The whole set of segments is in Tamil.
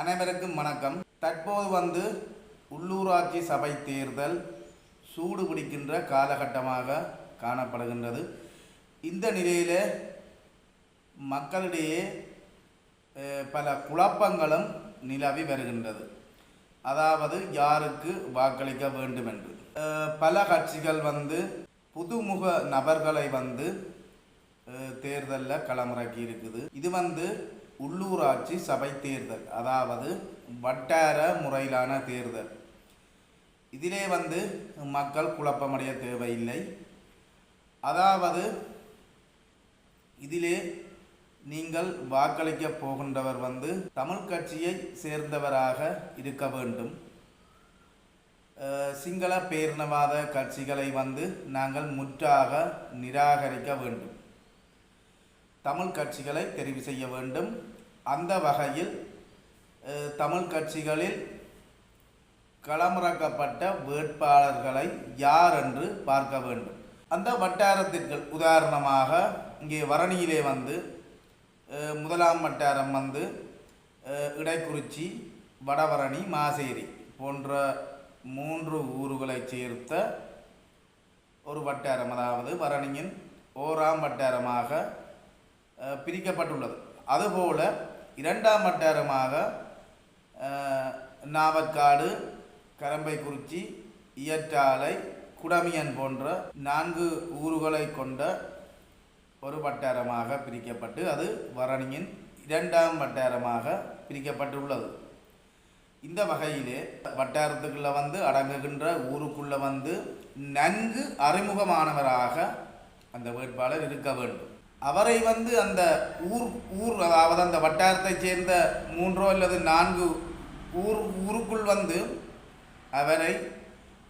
அனைவருக்கும் வணக்கம். தற்போது வந்து உள்ளூராட்சி சபை தேர்தல் சூடு பிடிக்கின்ற காலகட்டமாக காணப்படுகின்றது. இந்த நிலையில் மக்களிடையே பல குழப்பங்களும் நிலவி வருகின்றது. அதாவது யாருக்கு வாக்களிக்க வேண்டும் என்று பல கட்சிகள் வந்து புதுமுக நபர்களை வந்து தேர்தலில் களமிறக்கி இருக்குது இது வந்து உள்ளூராட்சி சபை தேர்தல் அதாவது வட்டார முறையிலான தேர்தல். இதிலே வந்து மக்கள் குழப்பமடைய தேவையில்லை. அதாவது இதிலே நீங்கள் வாக்களிக்க போகின்றவர் வந்து தமிழ் கட்சியை சேர்ந்தவராக இருக்க வேண்டும். சிங்கள பேரினவாத கட்சிகளை வந்து நாங்கள் முற்றாக நிராகரிக்க வேண்டும். தமிழ் கட்சிகளை தெரிவு செய்ய வேண்டும். அந்த வகையில் தமிழ் கட்சிகளில் களமிறக்கப்பட்ட வேட்பாளர்களை யார் என்று பார்க்க வேண்டும். அந்த வட்டாரத்திற்கு உதாரணமாக இங்கே வரணியிலே வந்து முதலாம் வட்டாரம் வந்து இடைக்குறிச்சி வடவரணி மாசேரி போன்ற மூன்று ஊர்களைச் சேர்த்த ஒரு வட்டாரம் அதாவது வரணியின் ஓராம் வட்டாரமாக பிரிக்கப்பட்டுள்ளது. அதுபோல் இரண்டாம் வட்டாரமாக நாவக்காடு கரம்பைக்குறிச்சி இயற்றாலை குடமியன் போன்ற நான்கு ஊர்களை கொண்ட ஒரு வட்டாரமாக பிரிக்கப்பட்டு அது வரணியின் இரண்டாம் வட்டாரமாக பிரிக்கப்பட்டுள்ளது. இந்த வகையிலே வட்டாரத்துக்குள்ளே வந்து அடங்குகின்ற ஊருக்குள்ளே வந்து நன்கு அறிமுகமானவராக அந்த வேட்பாளர் இருக்க வேண்டும். அவரை வந்து அந்த ஊர் ஊர் அதாவது அந்த வட்டாரத்தைச் சேர்ந்த மூன்றோ அல்லது நான்கு ஊர் ஊருக்குள் வந்து அவரை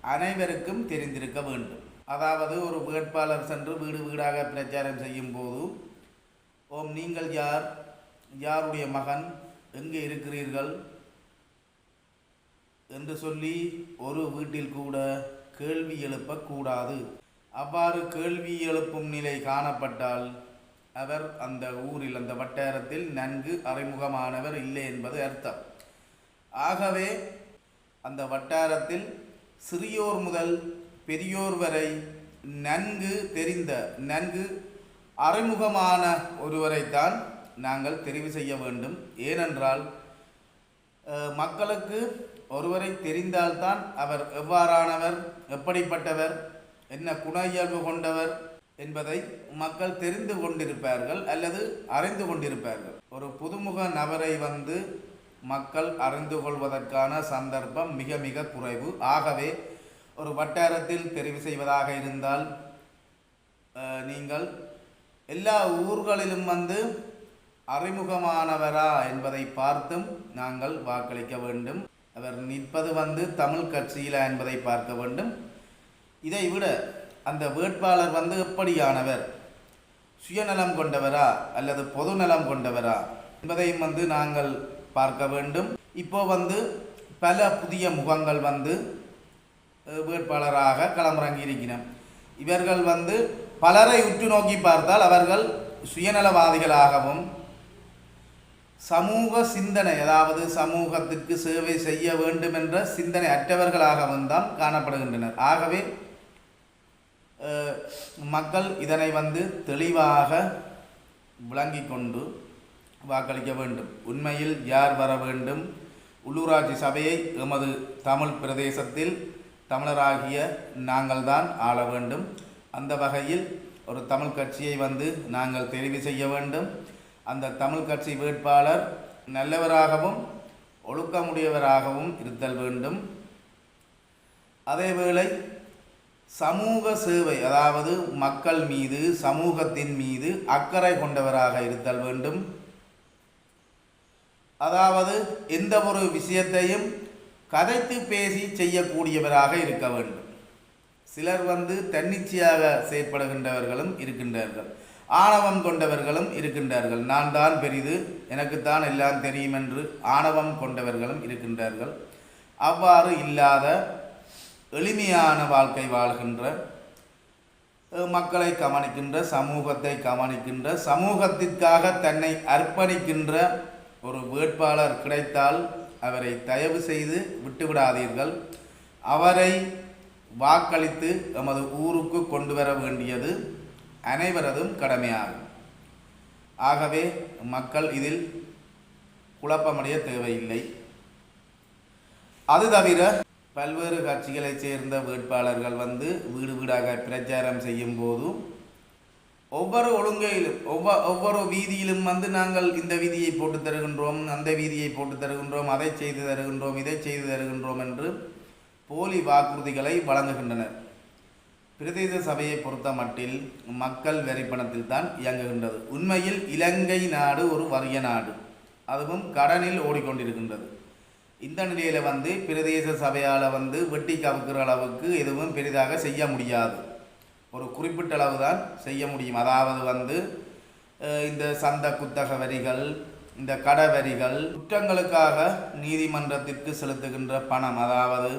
அனைவருக்கும் தெரிந்திருக்க வேண்டும். அதாவது ஒரு வேட்பாளர் சென்று வீடு வீடாக பிரச்சாரம் செய்யும் போது ஓம் நீங்கள் யார்? யாருடைய மகன்? எங்கே இருக்கிறீர்கள்? என்று சொல்லி ஒரு வீட்டில் கூட கேள்வி எழுப்பக்கூடாது. அவ்வாறு கேள்வி எழுப்பும் நிலை காணப்பட்டால் அவர் அந்த ஊரில் அந்த வட்டாரத்தில் நன்கு அறிமுகமானவர் இல்லை என்பது அர்த்தம். ஆகவே அந்த வட்டாரத்தில் சிறியோர் முதல் பெரியோர் வரை நன்கு தெரிந்த நன்கு அறிமுகமான ஒருவரைத்தான் நாங்கள் தெரிவு செய்ய வேண்டும். ஏனென்றால் மக்களுக்கு ஒருவரை தெரிந்தால்தான் அவர் எவ்வாறானவர் எப்படிப்பட்டவர் என்ன குண இயல்பு கொண்டவர் என்பதை மக்கள் தெரிந்து கொண்டிருப்பார்கள் அல்லது அறிந்து கொண்டிருப்பார்கள். ஒரு புதுமுக நபரை வந்து மக்கள் அறிந்து கொள்வதற்கான சந்தர்ப்பம் மிக மிக குறைவு. ஆகவே ஒரு வட்டாரத்தில் தெரிவு செய்வதாக இருந்தால் நீங்கள் எல்லா ஊர்களிலும் வந்து அறிமுகமானவரா என்பதை பார்த்தும் நாங்கள் வாக்களிக்க வேண்டும். அவர் நிற்பது வந்து தமிழ் கட்சியிலா என்பதை பார்க்க வேண்டும். இதை விட அந்த வேட்பாளர் வந்து எப்படியானவர்? சுயநலம் கொண்டவரா அல்லது பொது நலம் கொண்டவரா? என்பதையும் வந்து நாங்கள் பார்க்க வேண்டும். இப்போ வந்து பல புதிய முகங்கள் வந்து வேட்பாளராக களமிறங்கி இருக்கிறோம் இவர்கள் வந்து பலரை உற்று நோக்கி பார்த்தால் அவர்கள் சுயநலவாதிகளாகவும் சமூக சிந்தனை அதாவது சமூகத்திற்கு சேவை செய்ய வேண்டும் என்ற சிந்தனை அற்றவர்களாகவும் தான் காணப்படுகின்றனர். ஆகவே மக்கள் இதனை வந்து தெளிவாக விளங்கி கொண்டு வாக்களிக்க வேண்டும். உண்மையில் யார் வர வேண்டும்? உள்ளூராட்சி சபையை எமது தமிழ் பிரதேசத்தில் தமிழராகிய நாங்கள்தான் ஆள வேண்டும். அந்த வகையில் ஒரு தமிழ் கட்சியை வந்து நாங்கள் தெரிவு செய்ய வேண்டும். அந்த தமிழ் கட்சி வேட்பாளர் நல்லவராகவும் ஒழுக்கமுடையவராகவும் இருத்தல் வேண்டும். அதேவேளை சமூக சேவை அதாவது மக்கள் மீது சமூகத்தின் மீது அக்கறை கொண்டவராக இருத்தல் வேண்டும். அதாவது எந்த ஒரு விஷயத்தையும் கதைத்து பேசி செய்யக்கூடியவராக இருக்க வேண்டும். சிலர் வந்து தன்னிச்சையாக செயற்படுகின்றவர்களும் இருக்கின்றார்கள். ஆணவம் கொண்டவர்களும் இருக்கின்றார்கள். நான் தான் பெரிது எனக்குத்தான் எல்லாம் தெரியும் என்று ஆணவம் கொண்டவர்களும் இருக்கின்றார்கள். அவ்வாறு இல்லாத எளிமையான வாழ்க்கை வாழ்கின்ற மக்களை கவனிக்கின்ற சமூகத்தை கவனிக்கின்ற சமூகத்திற்காக தன்னை அர்ப்பணிக்கின்ற ஒரு வேட்பாளர் கிடைத்தால் அவரை தயவு செய்து விட்டுவிடாதீர்கள். அவரை வாக்களித்து எமது ஊருக்கு கொண்டு வர வேண்டியது அனைவரதும் கடமையாகும். ஆகவே மக்கள் இதில் குழப்பமடைய தேவையில்லை. அது தவிர பல்வேறு கட்சிகளைச் சேர்ந்த வேட்பாளர்கள் வந்து வீடு வீடாக பிரச்சாரம் செய்யும் போதும் ஒவ்வொரு ஒழுங்கையிலும் ஒவ்வொரு ஒவ்வொரு வீதியிலும் வந்து நாங்கள் இந்த வீதியை போட்டு தருகின்றோம் அந்த வீதியை போட்டு தருகின்றோம் அதை செய்து தருகின்றோம் இதை செய்து தருகின்றோம் என்று போலி வாக்குறுதிகளை வழங்குகின்றனர். பிரதேச சபையை பொறுத்த மட்டில் மக்கள் வரிப்பணத்தில் தான் இயங்குகின்றது. உண்மையில் இலங்கை நாடு ஒரு வறிய நாடு. அதுவும் கடனில் ஓடிக்கொண்டிருக்கின்றது. இந்த நிலையில் வந்து பிரதேச சபையால் வந்து வெட்டி கவுக்கிற அளவுக்கு எதுவும் பெரிதாக செய்ய முடியாது. ஒரு குறிப்பிட்ட அளவு தான் செய்ய முடியும். அதாவது வந்து இந்த சந்த குத்தக வரிகள் இந்த கட வரிகள் குற்றங்களுக்காக நீதிமன்றத்திற்கு செலுத்துகின்ற பணம் அதாவது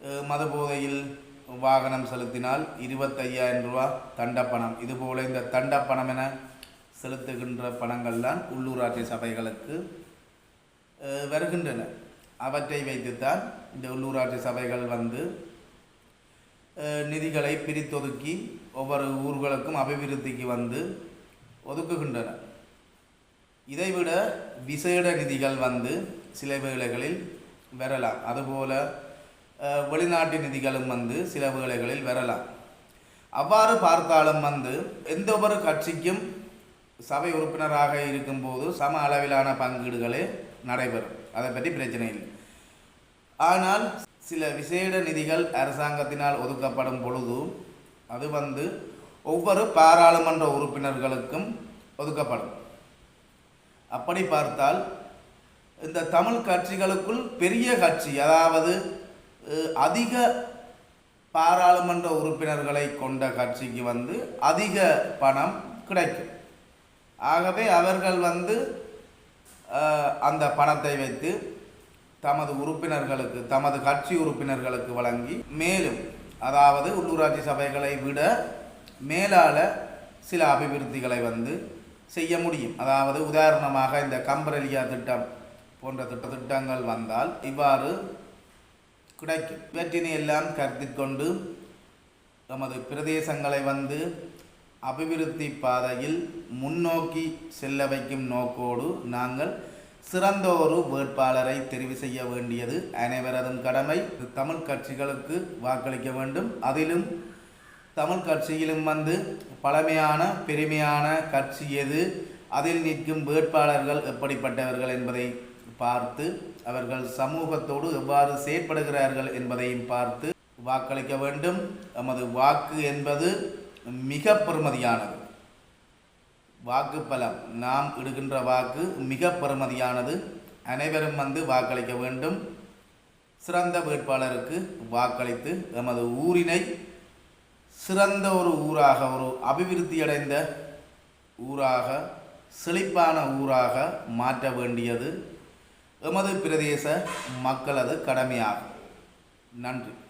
அஹ், மதுபோதையில் வாகனம் செலுத்தினால் இருபத்தையாயிரம் ரூபா தண்டப்பணம். இதுபோல் இந்த தண்டப்பணம் என செலுத்துகின்ற பணங்கள்தான் உள்ளூராட்சி சபைகளுக்கு வருகின்றன. அவற்றை வைத்துத்தான் இந்த உள்ளூராட்சி சபைகள் வந்து நிதிகளை பிரித்தொதுக்கி ஒவ்வொரு ஊர்களுக்கும் அபிவிருத்திக்கு வந்து ஒதுக்குகின்றன. இதைவிட விசேட நிதிகள் வந்து சில வேளைகளில் வரலாம். அதுபோல வெளிநாட்டு நிதிகளும் வந்து சில வேளைகளில் வரலாம். அவ்வாறு பார்த்தாலும் வந்து எந்த ஒரு கட்சிக்கும் சபை உறுப்பினராக இருக்கும்போது சம அளவிலான பங்கீடுகளே நடைபெறும். அதை பற்றி பிரச்சனை இல்லை. ஆனால் சில விசேட நிதிகள் அரசாங்கத்தினால் ஒதுக்கப்படும் பொழுது அது வந்து ஒவ்வொரு பாராளுமன்ற உறுப்பினர்களுக்கும் ஒதுக்கப்படும். அப்படி பார்த்தால் இந்த தமிழ் கட்சிகளுக்குள் பெரிய கட்சி அதாவது அதிக பாராளுமன்ற உறுப்பினர்களை கொண்ட கட்சிக்கு வந்து அதிக பணம் கிடைக்கும். ஆகவே அவர்கள் வந்து அந்த பணத்தை வைத்து தமது உறுப்பினர்களுக்கு தமது கட்சி உறுப்பினர்களுக்கு வழங்கி மேலும் அதாவது உள்ளூராட்சி சபைகளை விட மேலால சில அபிவிருத்திகளை வந்து செய்ய முடியும். அதாவது உதாரணமாக இந்த கம்பரலியா திட்டம் போன்ற திட்ட திட்டங்கள் வந்தால் இவ்வாறு கிடைக்கும். இவற்றினை எல்லாம் கருத்தில் கொண்டு நமது பிரதேசங்களை வந்து அபிவிருத்தி பாதையில் முன்னோக்கி செல்ல வைக்கும் நோக்கோடு நாங்கள் சிறந்த ஒரு வேட்பாளரை தெரிவு செய்ய வேண்டியது. அனைவரதும் கடமை. தமிழ் கட்சிகளுக்கு வாக்களிக்க வேண்டும். அதிலும் தமிழ் கட்சியிலும் வந்து பழமையான பெருமையான கட்சி எது? அதில் நிற்கும் வேட்பாளர்கள் எப்படிப்பட்டவர்கள் என்பதை பார்த்து அவர்கள் சமூகத்தோடு எவ்வாறு செயற்படுகிறார்கள் என்பதையும் பார்த்து வாக்களிக்க வேண்டும். நமது வாக்கு என்பது மிக பெறுமதியானது வாக்கு பலம் நாம் இடுகின்ற வாக்கு மிக பெறுமதியானது அனைவரும் வந்து வாக்களிக்க வேண்டும். சிறந்த வேட்பாளருக்கு வாக்களித்து எமது ஊரினை சிறந்த ஒரு ஊராக ஒரு அபிவிருத்தியடைந்த ஊராக செழிப்பான ஊராக மாற்ற வேண்டியது எமது பிரதேச மக்களது கடமையாகும். நன்றி.